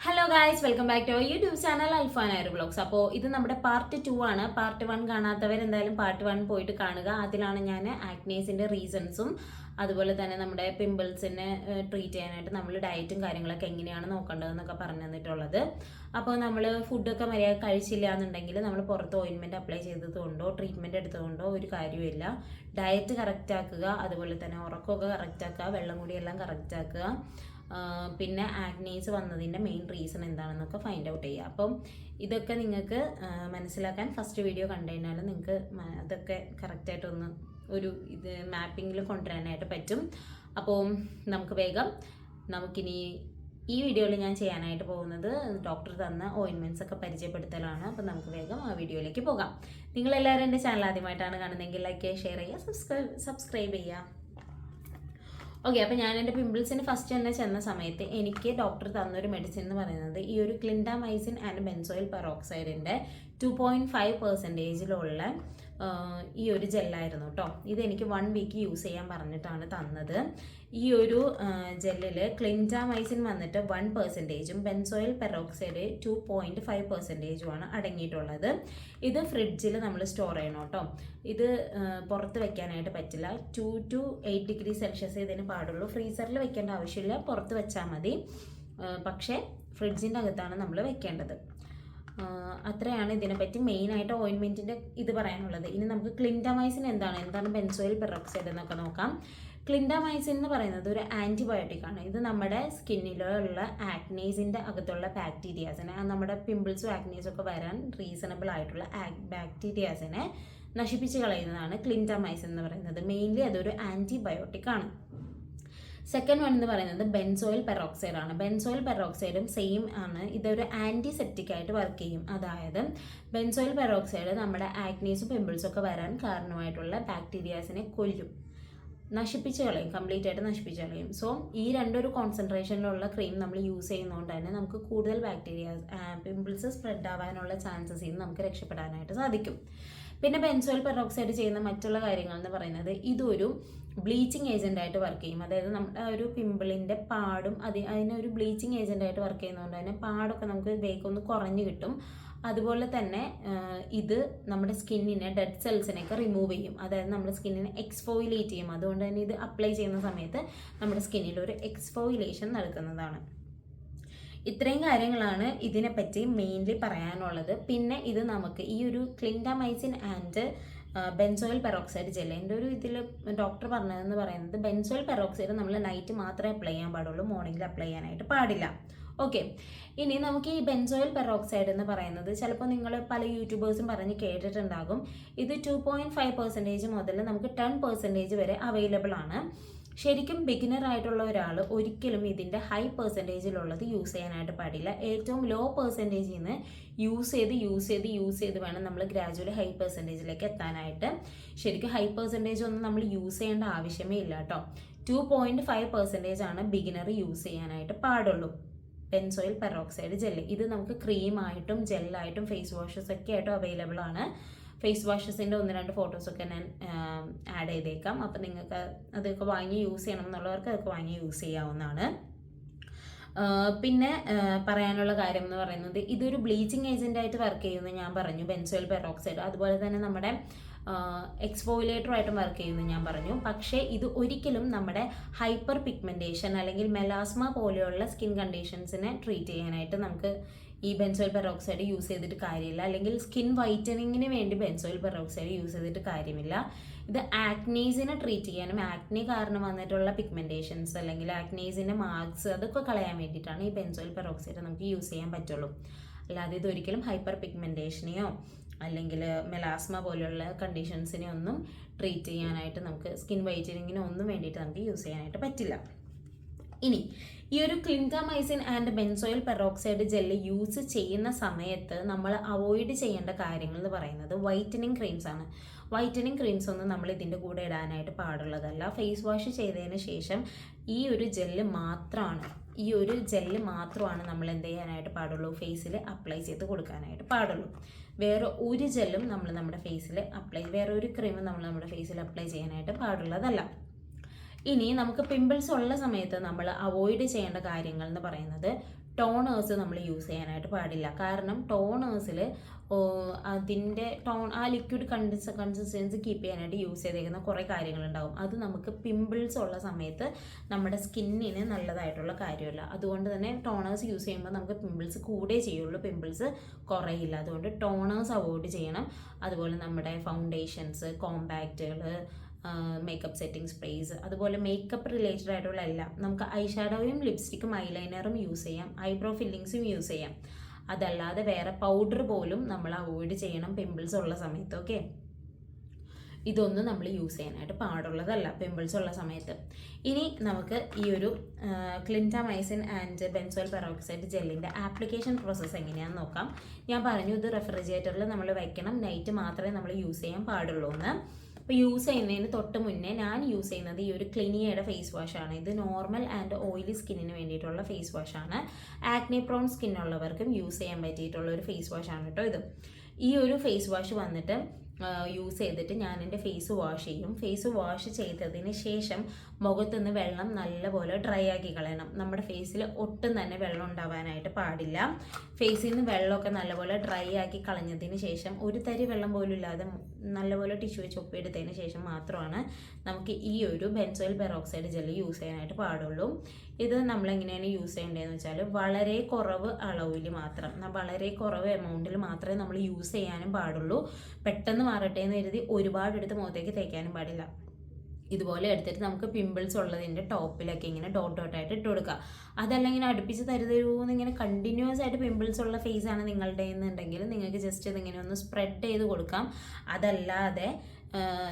Hello guys welcome back to YouTube channel അൽഫാൻ ആയർ blogs അപ്പോൾ ഇത് നമ്മുടെ പാർട്ട് ടു ആണ്. പാർട്ട് വൺ കാണാത്തവർ എന്തായാലും പാർട്ട് വൺ പോയിട്ട് കാണുക. അതിലാണ് ഞാൻ ആക്നേസിന്റെ റീസൺസും അതുപോലെ തന്നെ നമ്മുടെ പിമ്പിൾസിനെ ട്രീറ്റ് ചെയ്യാനായിട്ട് നമ്മൾ ഡയറ്റും കാര്യങ്ങളൊക്കെ എങ്ങനെയാണ് നോക്കേണ്ടതെന്നൊക്കെ പറഞ്ഞു തന്നിട്ടുള്ളത്. അപ്പോൾ നമ്മൾ ഫുഡൊക്കെ മര്യാദ കഴിച്ചില്ല എന്നുണ്ടെങ്കിൽ നമ്മൾ പുറത്ത് ഓയിൻമെന്റ് അപ്ലൈ ചെയ്തതുകൊണ്ടോ ട്രീറ്റ്മെന്റ് എടുത്തതുകൊണ്ടോ ഒരു കാര്യമില്ല ഡയറ്റ് കറക്റ്റാക്കുക അതുപോലെ തന്നെ ഉറക്കമൊക്കെ കറക്റ്റാക്കുക വെള്ളം കൂടിയെല്ലാം കറക്റ്റ് ആക്കുക. ആ, പിന്നെ ആഗ്നേസ് വന്നതിന്റെ മെയിൻ റീസൺ എന്താണെന്നൊക്കെ ഫൈൻഡ് ഔട്ട് ചെയ്യുക അപ്പം ഇതൊക്കെ നിങ്ങൾക്ക് മനസ്സിലാക്കാൻ ഫസ്റ്റ് വീഡിയോ കണ്ടു കഴിഞ്ഞാൽ നിങ്ങൾക്ക് അതൊക്കെ കറക്റ്റായിട്ടൊന്ന് ഒരു ഇത് മാപ്പിങ്ങിൽ കൊണ്ടുവരാനായിട്ട് പറ്റും. അപ്പോൾ നമുക്ക് വേഗം നമുക്കിനി ഈ വീഡിയോയിൽ ഞാൻ ചെയ്യാനായിട്ട് പോകുന്നത് ഡോക്ടർ തന്ന ഓയിൻമെന്റ്സ് ഒക്കെ പരിചയപ്പെടുത്തലാണ്. അപ്പോൾ നമുക്ക് വേഗം ആ വീഡിയോയിലേക്ക് പോകാം. നിങ്ങളെല്ലാവരും എന്റെ ചാനൽ ആദ്യമായിട്ടാണ് കാണുന്നതെങ്കിൽ ലൈക്ക് ചെയ്യുക ഷെയർ ചെയ്യുക സബ്സ്ക്രൈബ് സബ്സ്ക്രൈബ് ചെയ്യുക. ഓക്കെ അപ്പോൾ ഞാൻ എന്റെ പിമ്പിൾസിന് ഫസ്റ്റ് തന്നെ ചെന്ന സമയത്ത് എനിക്ക് ഡോക്ടർ തന്നൊരു മെഡിസിൻ എന്ന് പറയുന്നത് ഈ ഒരു ക്ലിൻഡാമൈസിൻ ആൻഡ് ബെൻസോയിൽ പെറോക്സൈഡിന്റെ ടു പോയിന്റ് ഫൈവ് പെർസെന്റേജിലുള്ള ഈ ഒരു ജെല്ലായിരുന്നു കേട്ടോ ഇത് എനിക്ക് വൺ വീക്ക് യൂസ് ചെയ്യാൻ പറഞ്ഞിട്ടാണ് തന്നത്. ഈ ഒരു ജെല്ലിൽ ക്ലിന്റാമൈസിൻ വന്നിട്ട് one പെർസെന്റേജും benzoyl peroxide two point five പെർസെന്റേജുമാണ് അടങ്ങിയിട്ടുള്ളത്. ഇത് ഫ്രിഡ്ജിൽ നമ്മൾ സ്റ്റോർ ചെയ്യണം കേട്ടോ ഇത് പുറത്ത് വെക്കാനായിട്ട് പറ്റില്ല. Two to eight degree Celsius ഇതിന് പാടുള്ളൂ. ഫ്രീസറിൽ വെക്കേണ്ട ആവശ്യമില്ല. പുറത്ത് വെച്ചാൽ മതി. പക്ഷേ ഫ്രിഡ്ജിന്റെ അകത്താണ് നമ്മൾ വെക്കേണ്ടത്. അത്രയാണ് ഇതിനെപ്പറ്റി മെയിനായിട്ട് ഓയിൻമെന്റിന്റെ ഇത് പറയാനുള്ളത്. ഇനി നമുക്ക് ക്ലിൻഡമൈസിൻ എന്താണ്? എന്താണ് ബെൻസോയിൽ പെറോക്സൈഡ് എന്നൊക്കെ നോക്കാം. ക്ലിൻഡമൈസിൻ എന്ന് പറയുന്നത് ഒരു ആന്റിബയോട്ടിക് ആണ്. ഇത് നമ്മുടെ സ്കിന്നിലുള്ള ആക്നീസിന്റെ അകത്തുള്ള ബാക്ടീരിയാസിനെ നമ്മുടെ പിമ്പിൾസും ആക്നീസും ഒക്കെ വരാൻ റീസണബിൾ ആയിട്ടുള്ള ബാക്ടീരിയാസിനെ നശിപ്പിച്ച് കളയുന്നതാണ് ക്ലിൻഡമൈസിൻ എന്ന് പറയുന്നത്. മെയിൻലി അതൊരു ആന്റിബയോട്ടിക് ആണ്. സെക്കൻഡ് വൺ എന്ന് പറയുന്നത് ബെൻസോയിൽ പെറോക്സൈഡ് ആണ്. ബെൻസോയിൽ പെറോക്സൈഡും സെയിം ആണ്. ഇതൊരു ആന്റിസെപ്റ്റിക് ആയിട്ട് വർക്ക് ചെയ്യും. അതായത് ബെൻസോയിൽ പെറോക്സൈഡ് നമ്മുടെ ആക്നീസും പിമ്പിൾസും ഒക്കെ വരാൻ കാരണമായിട്ടുള്ള ബാക്ടീരിയാസിനെ കൊല്ലും. നശിപ്പിച്ച് കളയും. കംപ്ലീറ്റ് ആയിട്ട് നശിപ്പിച്ച് കളയും. സോ ഈ രണ്ടൊരു കോൺസെൻട്രേഷനിലുള്ള ക്രീം നമ്മൾ യൂസ് ചെയ്യുന്നതുകൊണ്ട് തന്നെ നമുക്ക് കൂടുതൽ ബാക്ടീരിയ പിമ്പിൾസ് സ്പ്രെഡ് ആവാനുള്ള ചാൻസസ് നമുക്ക് രക്ഷപ്പെടാനായിട്ട് സാധിക്കും. പിന്നെ ബെൻസോയിൽ പെറോക്സൈഡ് ചെയ്യുന്ന മറ്റുള്ള കാര്യങ്ങൾ എന്ന് പറയുന്നത് ഇതൊരു ബ്ലീച്ചിങ് ഏജന്റ് ആയിട്ട് വർക്ക് ചെയ്യും. അതായത് നമ്മുടെ ആ ഒരു പിമ്പിളിന്റെ പാടും അത് അതിനൊരു ബ്ലീച്ചിങ് ഏജന്റ് ആയിട്ട് വർക്ക് ചെയ്യുന്നതുകൊണ്ട് തന്നെ പാടൊക്കെ നമുക്ക് വേഗം ഒന്ന് കുറഞ്ഞു കിട്ടും. അതുപോലെ തന്നെ ഇത് നമ്മുടെ സ്കിന്നിനെ ഡെഡ് സെൽസിനെയൊക്കെ റിമൂവ് ചെയ്യും. അതായത് നമ്മുടെ സ്കിന്നിനെ എക്സ്ഫോയിലേറ്റ് ചെയ്യും. അതുകൊണ്ട് തന്നെ ഇത് അപ്ലൈ ചെയ്യുന്ന സമയത്ത് നമ്മുടെ സ്കിന്നിൽ ഒരു എക്സ്ഫോയിലേഷൻ നടക്കുന്നതാണ് ഇത്രയും കാര്യങ്ങളാണ് ഇതിനെപ്പറ്റി മെയിൻലി പറയാനുള്ളത്. പിന്നെ ഇത് നമുക്ക് ഈ ഒരു ക്ലിൻഡമൈസിൻ ആൻഡ് ബെൻസോയിൽ പെറോക്സൈഡ് ജെല്ല് എന്റെ ഒരു ഇതിൽ ഡോക്ടർ പറഞ്ഞതെന്ന് പറയുന്നത് ബെൻസോയിൽ പെറോക്സൈഡ് നമ്മൾ നൈറ്റ് മാത്രമേ അപ്ലൈ ചെയ്യാൻ പാടുള്ളൂ മോർണിംഗിൽ അപ്ലൈ ചെയ്യാനായിട്ട് പാടില്ല. ഓക്കെ ഇനി നമുക്ക് ഈ ബെൻസോയിൽ പെറോക്സൈഡ് എന്ന് പറയുന്നത് ചിലപ്പോൾ നിങ്ങൾ പല യൂട്യൂബേഴ്സും പറഞ്ഞ് കേട്ടിട്ടുണ്ടാകും. ഇത് ടു പോയിന്റ് ഫൈവ് പെർസെന്റേജ് മുതൽ നമുക്ക് ടെൻ പെർസെന്റേജ് വരെ അവൈലബിൾ ആണ്. ശരിക്കും ബിഗിനർ ആയിട്ടുള്ള ഒരാൾ ഒരിക്കലും ഇതിന്റെ ഹൈ പെർസെന്റേജിലുള്ളത് യൂസ് ചെയ്യാനായിട്ട് പാടില്ല. ഏറ്റവും ലോ പെർസെന്റേജിൽ നിന്ന് യൂസ് ചെയ്ത് യൂസ് ചെയ്ത് യൂസ് ചെയ്ത് വേണം നമ്മൾ ഗ്രാജുവലി ഹൈ പെർസെന്റേജിലേക്ക് എത്താനായിട്ട്. ശരിക്കും ഹൈ പെർസെന്റേജ് ഒന്നും നമ്മൾ യൂസ് ചെയ്യേണ്ട ആവശ്യമേ ഇല്ല കേട്ടോ ടു പോയിന്റ് ഫൈവ് പെർസെന്റേജ് ആണ് ബിഗിനർ യൂസ് ചെയ്യാനായിട്ട് പാടുള്ളൂ. പെൻസോയിൽ പെറോക്സൈഡ് ജെല്ല് ഇത് നമുക്ക് ക്രീമായിട്ടും ജെല്ലായിട്ടും ഫേസ് വാഷസ് ഒക്കെ ആയിട്ടും അവൈലബിൾ ആണ്. ഫേസ് വാഷസിന്റെ ഒന്ന് രണ്ട് ഫോട്ടോസൊക്കെ ഞാൻ ആഡ് ചെയ്തേക്കാം. അപ്പം നിങ്ങൾക്ക് അതൊക്കെ വാങ്ങി യൂസ് ചെയ്യണം എന്നുള്ളവർക്ക് അതൊക്കെ വാങ്ങി യൂസ് ചെയ്യാവുന്നതാണ്. പിന്നെ പറയാനുള്ള കാര്യം എന്ന് പറയുന്നത് ഇതൊരു ബ്ലീച്ചിങ് ഏജന്റ് ആയിട്ട് വർക്ക് ചെയ്യുന്നു ഞാൻ പറഞ്ഞു. Benzoyl peroxide. അതുപോലെ തന്നെ നമ്മുടെ എക്സ്പോയിലേറ്ററായിട്ടും വർക്ക് ചെയ്യുന്നു ഞാൻ പറഞ്ഞു. പക്ഷേ ഇത് ഒരിക്കലും നമ്മുടെ ഹൈപ്പർ പിഗ്മെന്റേഷൻ അല്ലെങ്കിൽ മെലാസ്മ പോലെയുള്ള സ്കിൻ കണ്ടീഷൻസിനെ ട്രീറ്റ് ചെയ്യാനായിട്ട് നമുക്ക് ഈ ബെൻസോയിൽ പെറോക്സൈഡ് യൂസ് ചെയ്തിട്ട് കാര്യമില്ല. അല്ലെങ്കിൽ സ്കിൻ വൈറ്റനിങ്ങിന് വേണ്ടി ബെൻസോയിൽ പെറോക്സൈഡ് യൂസ് ചെയ്തിട്ട് കാര്യമില്ല. ഇത് ആക്നീസിനെ ട്രീറ്റ് ചെയ്യാനും ആക്നി കാരണം വന്നിട്ടുള്ള പിഗ്മെന്റേഷൻസ് അല്ലെങ്കിൽ ആക്നീസിന്റെ മാർക്സ് അതൊക്കെ കളയാൻ വേണ്ടിയിട്ടാണ് ഈ ബെൻസോയിൽ പെറോക്സൈഡ് നമുക്ക് യൂസ് ചെയ്യാൻ പറ്റുള്ളൂ. അല്ലാതെ ഇതൊരിക്കലും ഹൈപ്പർ പിഗ്മെന്റേഷനെയോ അല്ലെങ്കിൽ മെലാസ്മ പോലെയുള്ള കണ്ടീഷൻസിനെ ഒന്നും ട്രീറ്റ് ചെയ്യാനായിട്ട് നമുക്ക് സ്കിൻ വൈറ്റനിങ്ങിനോ ഒന്നും വേണ്ടിയിട്ട് നമുക്ക് യൂസ് ചെയ്യാനായിട്ട് പറ്റില്ല. ഇനി ഈ ഒരു clindamycin and benzoyl peroxide gel use ചെയ്യുന്ന സമയത്ത് നമ്മൾ അവോയ്ഡ് ചെയ്യേണ്ട കാര്യങ്ങൾ എന്ന് പറയുന്നത് വൈറ്റനിങ് ക്രീംസ് ആണ്. വൈറ്റനിങ് ക്രീംസ് ഒന്നും നമ്മൾ ഇതിന്റെ കൂടെ ഇടാനായിട്ട് പാടുള്ളതല്ല. ഫേസ് വാഷ് ചെയ്തതിന് ശേഷം ഈ ഒരു ജെല്ല് മാത്രമാണ് ഈ ഒരു ജെല്ല് മാത്രമാണ് നമ്മൾ എന്ത് ചെയ്യാനായിട്ട് പാടുള്ളൂ? ഫേസിൽ അപ്ലൈ ചെയ്ത് കൊടുക്കാനായിട്ട് പാടുള്ളൂ. വേറെ ഒരു ജെല്ലും നമ്മൾ നമ്മുടെ ഫേസിൽ അപ്ലൈ വേറെ ഒരു ക്രീമും നമ്മൾ നമ്മുടെ ഫേസിൽ അപ്ലൈ ചെയ്യാനായിട്ട് പാടുള്ളതല്ല. ഇനി നമുക്ക് പിമ്പിൾസ് ഉള്ള സമയത്ത് നമ്മൾ അവോയ്ഡ് ചെയ്യേണ്ട കാര്യങ്ങൾ എന്ന് പറയുന്നത് ടോണേഴ്സ് നമ്മൾ യൂസ് ചെയ്യാനായിട്ട് പാടില്ല. കാരണം ടോണേഴ്സിൽ അതിന്റെ ടോൺ ആ ലിക്വിഡ് കൺസിസ് കൺസിസ്റ്റൻസി കീപ്പ് ചെയ്യാനായിട്ട് യൂസ് ചെയ്തേക്കുന്ന കുറേ കാര്യങ്ങളുണ്ടാകും അത് നമുക്ക് പിമ്പിൾസ് ഉള്ള സമയത്ത് നമ്മുടെ സ്കിന്നിന് നല്ലതായിട്ടുള്ള കാര്യമല്ല. അതുകൊണ്ട് തന്നെ ടോണേഴ്സ് യൂസ് ചെയ്യുമ്പോൾ നമുക്ക് പിമ്പിൾസ് കൂടെ ചെയ്യുള്ളൂ. പിമ്പിൾസ് കുറയില്ല. അതുകൊണ്ട് ടോണേഴ്സ് അവോയ്ഡ് ചെയ്യണം. അതുപോലെ നമ്മുടെ ഫൗണ്ടേഷൻസ് കോമ്പാക്റ്റുകൾ മേക്കപ്പ് സെറ്റിംഗ് സ്പ്രേസ് അതുപോലെ മേക്കപ്പ് റിലേറ്റഡ് ആയിട്ടുള്ള എല്ലാം നമുക്ക് ഐ ഷാഡോയും ലിപ്സ്റ്റിക്കും ഐലൈനറും യൂസ് ചെയ്യാം ഐബ്രോ ഫില്ലിങ്സും യൂസ് ചെയ്യാം. അതല്ലാതെ വേറെ പൗഡർ പോലും നമ്മൾ അവോയ്ഡ് ചെയ്യണം പിമ്പിൾസ് ഉള്ള സമയത്ത് ഓക്കെ ഇതൊന്നും നമ്മൾ യൂസ് ചെയ്യാനായിട്ട് പാടുള്ളതല്ല പിമ്പിൾസ് ഉള്ള സമയത്ത്. ഇനി നമുക്ക് ഈ ഒരു ക്ലിന്റാമൈസിൻ ആൻഡ് ബെൻസോൽ പെറോക്സൈഡ് ജെല്ലിന്റെ ആപ്ലിക്കേഷൻ പ്രോസസ്സ് എങ്ങനെയാണെന്ന് നോക്കാം. ഞാൻ പറഞ്ഞു ഇത് റെഫ്രിജറേറ്ററിൽ നമ്മൾ വയ്ക്കണം നൈറ്റ് മാത്രമേ നമ്മൾ യൂസ് ചെയ്യാൻ പാടുള്ളൂ എന്ന് അപ്പോൾ യൂസ് ചെയ്യുന്നതിന് തൊട്ട് മുന്നേ ഞാൻ യൂസ് ചെയ്യുന്നത് ഈ ഒരു ക്ലിനിയയുടെ ഫേസ് വാഷാണ് ഇത് നോർമൽ ആൻഡ് ഓയിലി സ്കിന്നിന് വേണ്ടിയിട്ടുള്ള ഫേസ് വാഷാണ് ആക്നെ പ്രോൺ സ്കിന്നുള്ളവർക്കും യൂസ് ചെയ്യാൻ പറ്റിയിട്ടുള്ള ഒരു ഫേസ് വാഷാണ് കേട്ടോ ഇത്. ഈ ഒരു ഫേസ് വാഷ് വന്നിട്ട് യൂസ് ചെയ്തിട്ട് ഞാൻ എന്റെ ഫേസ് വാഷ് ചെയ്യും. ഫേസ് വാഷ് ചെയ്തതിന് ശേഷം മുഖത്തുനിന്ന് വെള്ളം നല്ലപോലെ ഡ്രൈ ആക്കി കളയണം. നമ്മുടെ ഫേസിൽ ഒട്ടും തന്നെ വെള്ളം ഉണ്ടാവാനായിട്ട് പാടില്ല. ഫേസിൽ നിന്ന് വെള്ളമൊക്കെ നല്ലപോലെ ഡ്രൈ ആക്കി കളഞ്ഞതിന് ശേഷം ഒരു തരി വെള്ളം പോലും ഇല്ലാതെ നല്ലപോലെ ടിഷ്യൂ വെച്ച് ഒപ്പിയെടുത്തതിന് ശേഷം മാത്രമാണ് നമുക്ക് ഈ ഒരു ബെൻസോയിൽ പെറോക്സൈഡ് ജെല്ല് യൂസ് ചെയ്യാനായിട്ട് പാടുള്ളൂ. ഇത് നമ്മൾ എങ്ങനെയാണ് യൂസ് ചെയ്യേണ്ടതെന്ന് വെച്ചാൽ വളരെ കുറവ് അളവിൽ മാത്രം വളരെ കുറവ് എമൗണ്ടിൽ മാത്രമേ നമ്മൾ യൂസ് ചെയ്യാനും പാടുള്ളൂ. പെട്ടെന്ന് മാറട്ടെ എന്ന് കരുതി ഒരുപാട് എടുത്ത് മുഖത്തേക്ക് തേക്കാനും പാടില്ല. ഇതുപോലെ എടുത്തിട്ട് നമുക്ക് പിമ്പിൾസ് ഉള്ളതിന്റെ ടോപ്പിലൊക്കെ ഇങ്ങനെ ഡോട്ട് ഡോട്ടായിട്ട് ഇട്ട് കൊടുക്കുക. അതല്ല ഇങ്ങനെ അടുപ്പിച്ച് തരുതരൂന്ന് ഇങ്ങനെ കണ്ടിന്യൂസ് ആയിട്ട് പിമ്പിൾസ് ഉള്ള ഫേസ് ആണ് നിങ്ങളുടെ എന്നുണ്ടെങ്കിൽ നിങ്ങൾക്ക് ജസ്റ്റ് ഇതിങ്ങനെ ഒന്ന് സ്പ്രെഡ് ചെയ്ത് കൊടുക്കാം. അതല്ലാതെ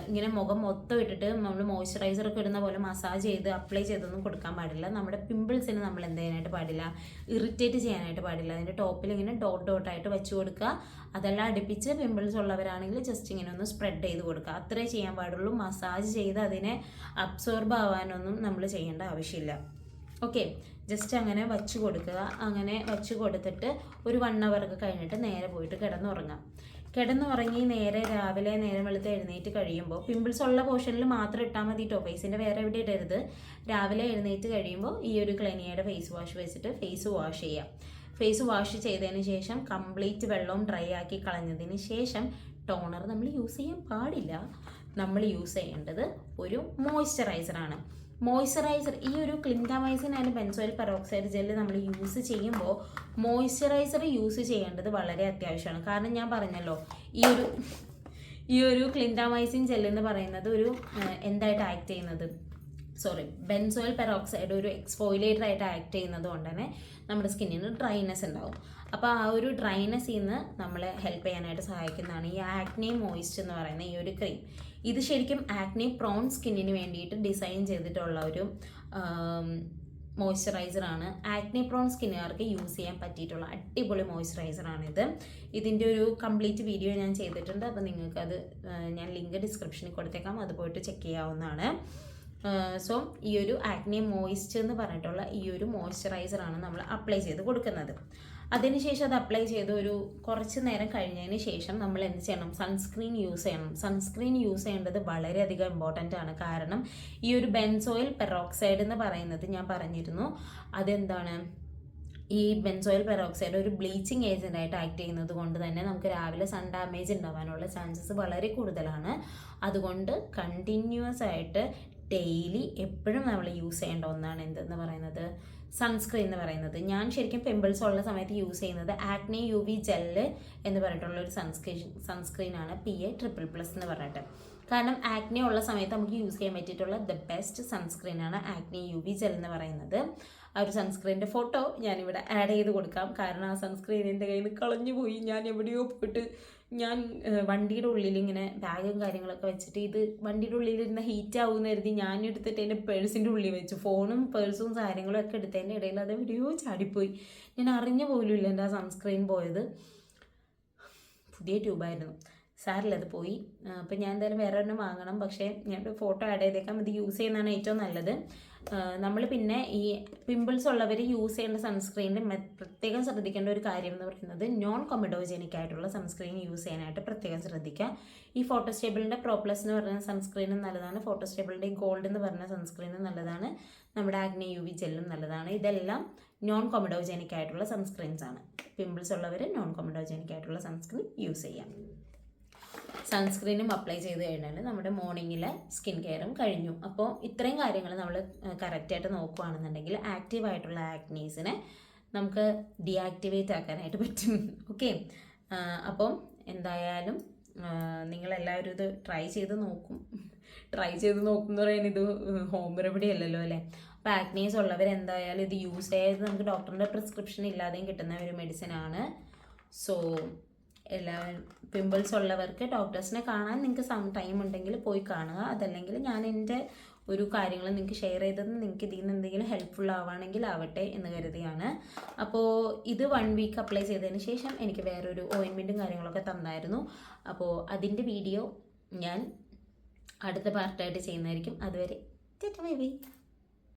ഇങ്ങനെ മുഖം മൊത്തം ഇട്ടിട്ട് നമ്മൾ മോയ്സ്ചറൈസർ ഒക്കെ ഇടുന്ന പോലെ മസാജ് ചെയ്ത് അപ്ലൈ ചെയ്തൊന്നും കൊടുക്കാൻ പാടില്ല. നമ്മുടെ പിമ്പിൾസിന് നമ്മൾ എന്ത് ചെയ്യാനായിട്ട് പാടില്ല? ഇറിറ്റേറ്റ് ചെയ്യാനായിട്ട് പാടില്ല. അതിന്റെ ടോപ്പിൽ ഇങ്ങനെ ഡോട്ട് ഡോട്ടായിട്ട് വെച്ച് കൊടുക്കുക. അതെല്ലാം അടുപ്പിച്ച് പിമ്പിൾസ് ഉള്ളവരാണെങ്കിൽ ജസ്റ്റ് ഇങ്ങനെ ഒന്ന് സ്പ്രെഡ് ചെയ്ത് കൊടുക്കുക. അത്രേ ചെയ്യാൻ പാടുള്ളൂ. മസാജ് ചെയ്ത് അതിനെ അബ്സോർബ് ആവാനൊന്നും നമ്മൾ ചെയ്യേണ്ട ആവശ്യമില്ല. ഓക്കെ ജസ്റ്റ് അങ്ങനെ വച്ച് കൊടുക്കുക. അങ്ങനെ വച്ച് കൊടുത്തിട്ട് ഒരു വൺ അവർക്ക് കഴിഞ്ഞിട്ട് നേരെ പോയിട്ട് കിടന്നുറങ്ങാം. കിടന്നുറങ്ങി നേരെ രാവിലെ നേരം വെളുത്ത് എഴുന്നേറ്റ് കഴിയുമ്പോൾ പിമ്പിൾസ് ഉള്ള പോർഷനിൽ മാത്രം ഇട്ടാൽ മതി കേട്ടോ ഫേസിന്റെ വേറെ എവിടെ ഇടരുത്. രാവിലെ എഴുന്നേറ്റ് കഴിയുമ്പോൾ ഈ ഒരു ക്ലിനിയയുടെ ഫേസ് വാഷ് വെച്ചിട്ട് ഫേസ് വാഷ് ചെയ്യാം. ഫേസ് വാഷ് ചെയ്തതിന് ശേഷം കംപ്ലീറ്റ് വെള്ളവും ഡ്രൈ ആക്കി കളഞ്ഞതിന് ശേഷം ടോണർ നമ്മൾ യൂസ് ചെയ്യാൻ പാടില്ല. നമ്മൾ യൂസ് ചെയ്യേണ്ടത് ഒരു മോയ്സ്ചറൈസറാണ് മോയ്സ്ചറൈസർ ഈ ഒരു clindamycin and benzoyl peroxide gel നമ്മൾ യൂസ് ചെയ്യുമ്പോൾ മോയ്സ്ചറൈസർ യൂസ് ചെയ്യേണ്ടത് വളരെ അത്യാവശ്യമാണ്. കാരണം ഞാൻ പറഞ്ഞല്ലോ ഈ ഒരു ഈ ഒരു ക്ലിൻഡാമൈസിൻ ജെല്ല് എന്ന് പറയുന്നത് ഒരു എന്തായിട്ട് ആക്ട് ചെയ്യുന്നത്? സോറി ബെൻസോയിൽ പെറോക്സൈഡ് ഒരു എക്സ്ഫോയിലേറ്റർ ആയിട്ട് ആക്ട് ചെയ്യുന്നത് കൊണ്ട് തന്നെ നമ്മുടെ സ്കിന്നിന് ഡ്രൈനെസ് ഉണ്ടാവും. അപ്പോൾ ആ ഒരു ഡ്രൈനെസ്സിൽ നിന്ന് നമ്മളെ ഹെൽപ്പ് ചെയ്യാനായിട്ട് സഹായിക്കുന്നതാണ് ഈ ആക്നെ മോയിസ്റ്റ് എന്ന് പറയുന്ന ഈ ഒരു ക്രീം ഇത് ശരിക്കും ആക്നെ പ്രോൺ സ്കിന്നിന് വേണ്ടിയിട്ട് ഡിസൈൻ ചെയ്തിട്ടുള്ള ഒരു മോയ്സ്ചറൈസറാണ് ആക്നെ പ്രോൺ സ്കിന്നുകാർക്ക് യൂസ് ചെയ്യാൻ പറ്റിയിട്ടുള്ള അടിപൊളി മോയ്സ്ചറൈസറാണിത് ഇത്. ഇതിന്റെ ഒരു കംപ്ലീറ്റ് വീഡിയോ ഞാൻ ചെയ്തിട്ടുണ്ട്. അപ്പോൾ നിങ്ങൾക്കത് ഞാൻ ലിങ്ക് ഡിസ്ക്രിപ്ഷനിൽ കൊടുത്തേക്കാം. അത് പോയിട്ട് ചെക്ക് ചെയ്യാവുന്നതാണ്. സോ ഈ ഒരു ആക്നെ മോയിസ്റ്റ് എന്ന് പറഞ്ഞിട്ടുള്ള ഈ ഒരു മോയ്സ്ചറൈസറാണ് നമ്മൾ അപ്ലൈ ചെയ്ത് കൊടുക്കുന്നത്. അതിനുശേഷം അത് അപ്ലൈ ചെയ്ത് ഒരു കുറച്ച് നേരം കഴിഞ്ഞതിന് ശേഷം നമ്മൾ എന്ത് ചെയ്യണം? സൺസ്ക്രീൻ യൂസ് ചെയ്യണം. സൺസ്ക്രീൻ യൂസ് ചെയ്യേണ്ടത് വളരെയധികം ഇമ്പോർട്ടന്റ് ആണ്. കാരണം ഈ ഒരു ബെൻസോയിൽ പെറോക്സൈഡ് എന്ന് പറയുന്നത് ഞാൻ പറഞ്ഞിരുന്നു. അതെന്താണ്? ഈ ബെൻസോയിൽ പെറോക്സൈഡ് ഒരു ബ്ലീച്ചിങ് ഏജന്റ് ആയിട്ട് ആക്ട് ചെയ്യുന്നത് കൊണ്ട് തന്നെ നമുക്ക് രാവിലെ സൺ ഡാമേജ് ഉണ്ടാവാനുള്ള ചാൻസസ് വളരെ കൂടുതലാണ്. അതുകൊണ്ട് കണ്ടിന്യൂസ് ആയിട്ട് ഡെയിലി എപ്പോഴും നമ്മൾ യൂസ് ചെയ്യേണ്ട ഒന്നാണ് എന്തെന്ന് പറയുന്നത്? സൺസ്ക്രീൻ എന്ന് പറയുന്നത്. ഞാൻ ശരിക്കും പിമ്പിൾസ് ഉള്ള സമയത്ത് യൂസ് ചെയ്യുന്നത് ആക്നെ യു വി ജെല്ല് എന്ന് പറഞ്ഞിട്ടുള്ള ഒരു സൺസ്ക്രീൻ ആണ്. പി എ ട്രിപ്പിൾ പ്ലസ് എന്ന് പറഞ്ഞിട്ട്. കാരണം ആക്നെ ഉള്ള സമയത്ത് നമുക്ക് യൂസ് ചെയ്യാൻ പറ്റിയിട്ടുള്ള ദ ബെസ്റ്റ് സൺസ്ക്രീൻ ആണ് ആക്നെ യു വി ജെൽ എന്ന് പറയുന്നത്. ആ ഒരു സൺസ്ക്രീനിന്റെ ഫോട്ടോ ഞാനിവിടെ ആഡ് ചെയ്ത് കൊടുക്കാം. കാരണം ആ സൺസ്ക്രീൻ എന്റെ കയ്യിൽ നിന്ന് കളഞ്ഞു പോയി. ഞാൻ എവിടെയോ പോയിട്ട് ഞാൻ വണ്ടിയുടെ ഉള്ളിൽ ഇങ്ങനെ ബാഗും കാര്യങ്ങളൊക്കെ വെച്ചിട്ട് ഇത് വണ്ടിയുടെ ഉള്ളിലിരുന്ന ഹീറ്റ് ആവുമെന്ന് കരുതി ഞാൻ എടുത്തിട്ട് എന്റെ പേഴ്സിന്റെ ഉള്ളിൽ വെച്ചു. ഫോണും പേഴ്സും കാര്യങ്ങളും ഒക്കെ എടുത്തതിന്റെ ഇടയിൽ അത് എവിടെയോ ചാടിപ്പോയി. ഞാൻ അറിഞ്ഞ പോലും ഇല്ല എന്റെ ആ സൺസ്ക്രീൻ പോയത്. പുതിയ ട്യൂബായിരുന്നു സാരില്ല അത് പോയി. അപ്പം ഞാൻ എന്തായാലും വേറെ ഒരെണ്ണം വാങ്ങണം. പക്ഷേ ഞാൻ ഫോട്ടോ ആഡ് ചെയ്തേക്കാം. ഇത് യൂസ് ചെയ്യുന്നതാണ് ഏറ്റവും നല്ലത്. നമ്മൾ പിന്നെ ഈ പിമ്പിൾസ് ഉള്ളവർ യൂസ് ചെയ്യേണ്ട സൺസ്ക്രീനിൽ പ്രത്യേകം ശ്രദ്ധിക്കേണ്ട ഒരു കാര്യം എന്ന് പറയുന്നത് നോൺ കൊമഡോജനിക് ആയിട്ടുള്ള സൺസ്ക്രീൻ യൂസ് ചെയ്യാനായിട്ട് പ്രത്യേകം ശ്രദ്ധിക്കുക. ഈ ഫോട്ടോസ്റ്റേബിളിന്റെ പ്രോപ്ലസ് എന്ന് പറയുന്ന സൺസ്ക്രീനും നല്ലതാണ്. ഫോട്ടോസ്റ്റേബിളിന്റെ ഗോൾഡ് എന്ന് പറയുന്ന സൺസ്ക്രീനും നല്ലതാണ്. നമ്മുടെ ആഗ്നി യു വി ജെല്ലും നല്ലതാണ്. ഇതെല്ലാം നോൺ കൊമഡോജനിക് ആയിട്ടുള്ള സൺസ്ക്രീൻസ് ആണ്. പിമ്പിൾസ് ഉള്ളവർ നോൺ കൊമഡോജനിക് ആയിട്ടുള്ള സൺസ്ക്രീൻ യൂസ് ചെയ്യാം. സൺസ്ക്രീനും അപ്ലൈ ചെയ്ത് കഴിഞ്ഞാൽ നമ്മുടെ മോർണിംഗിലെ സ്കിൻ കെയറും കഴിഞ്ഞു. അപ്പോൾ ഇത്രയും കാര്യങ്ങൾ നമ്മൾ കറക്റ്റായിട്ട് നോക്കുകയാണെന്നുണ്ടെങ്കിൽ ആക്റ്റീവ് ആയിട്ടുള്ള ആക്നീസിനെ നമുക്ക് ഡീആക്ടിവേറ്റ് ആക്കാനായിട്ട് പറ്റും. ഓക്കെ അപ്പം എന്തായാലും നിങ്ങളെല്ലാവരും ഇത് ട്രൈ ചെയ്ത് നോക്കും. ട്രൈ ചെയ്ത് നോക്കും എന്ന് പറയാൻ ഇത് ഹോം റെമഡി അല്ലല്ലോ അല്ലേ? അപ്പോൾ ആക്നീസ് ഉള്ളവർ എന്തായാലും ഇത് യൂസ് ചെയ്ത് നമുക്ക് ഡോക്ടറിന്റെ പ്രിസ്ക്രിപ്ഷൻ ഇല്ലാതെയും കിട്ടുന്ന ഒരു മെഡിസിൻ ആണ്. സോ എല്ലാവരും പിമ്പിൾസ് ഉള്ളവർക്ക് ഡോക്ടേഴ്സിനെ കാണാൻ നിങ്ങൾക്ക് സം ടൈം ഉണ്ടെങ്കിൽ പോയി കാണുക. അതല്ലെങ്കിൽ ഞാൻ എന്റെ ഒരു കാര്യങ്ങൾ നിങ്ങൾക്ക് ഷെയർ ചെയ്തത് നിങ്ങൾക്ക് ഇതിൽ നിന്ന് എന്തെങ്കിലും ഹെൽപ്ഫുൾ ആവുകയാണെങ്കിൽ ആവട്ടെ എന്ന് കരുതിയാണ്. അപ്പോൾ ഇത് വൺ വീക്ക് അപ്ലൈ ചെയ്തതിന് ശേഷം എനിക്ക് വേറൊരു ഓയിൻമെന്റും കാര്യങ്ങളൊക്കെ തന്നായിരുന്നു. അപ്പോൾ അതിന്റെ വീഡിയോ ഞാൻ അടുത്ത പാർട്ടായിട്ട് ചെയ്യുന്നതായിരിക്കും. അതുവരെ ബൈ ബൈ.